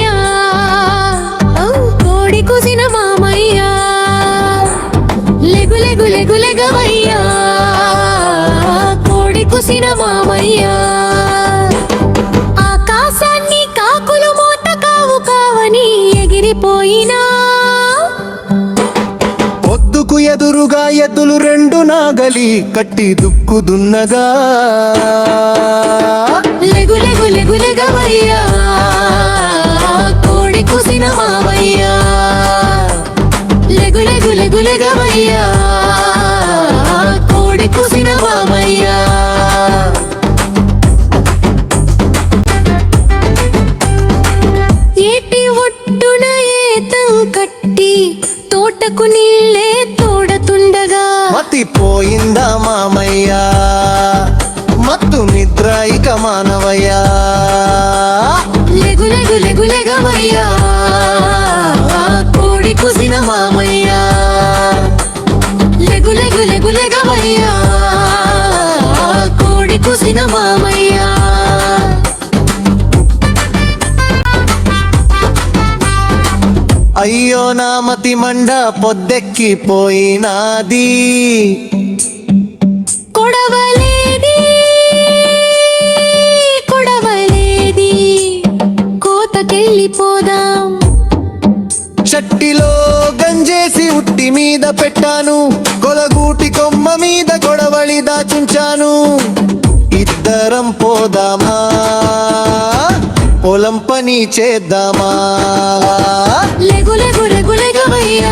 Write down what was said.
మామయ్య. కోడి కుసిన మామయ్య. లెగు లెగు లెగు లెగవయ్యా. కోడి కుసిన మామయ్య. ఆకాశాన్ని కాకులు మోత కావు కావని ఎగిరిపోయినా. పొద్దుకు ఎదురుగా ఎద్దులు రెండు నాగలి కట్టి దుక్కు దున్నగా లెగు లెగు లెగు లెగవయ్యా. కోడి కుసిన మామయ్య ఏటి ఏతం కట్టి తోటకు నీళ్ళే తోడతుండగా. మతి పోయిందా మామయ్య? మత్తు నిద్ర ఇక మానవయ్యా. లెగు లెగు లెగు లెగవయ్యా. కోడి కుసిన మామయ్య. కోడి కుసిన మామయ్య. అయ్యో నా మతి మండ పొద్దెక్కిపోయినాది. కొడవలేది కొడవలేది కోతకెళ్ళిపోదాం. చట్టిలో గంజేసి ఉట్టి మీద పెట్టాను మీద ఆలోచించాను. ఇద్దరం పోదామా? పొలం పని చేద్దామా? లెగు లెగు లెగు లెగవయ్యా.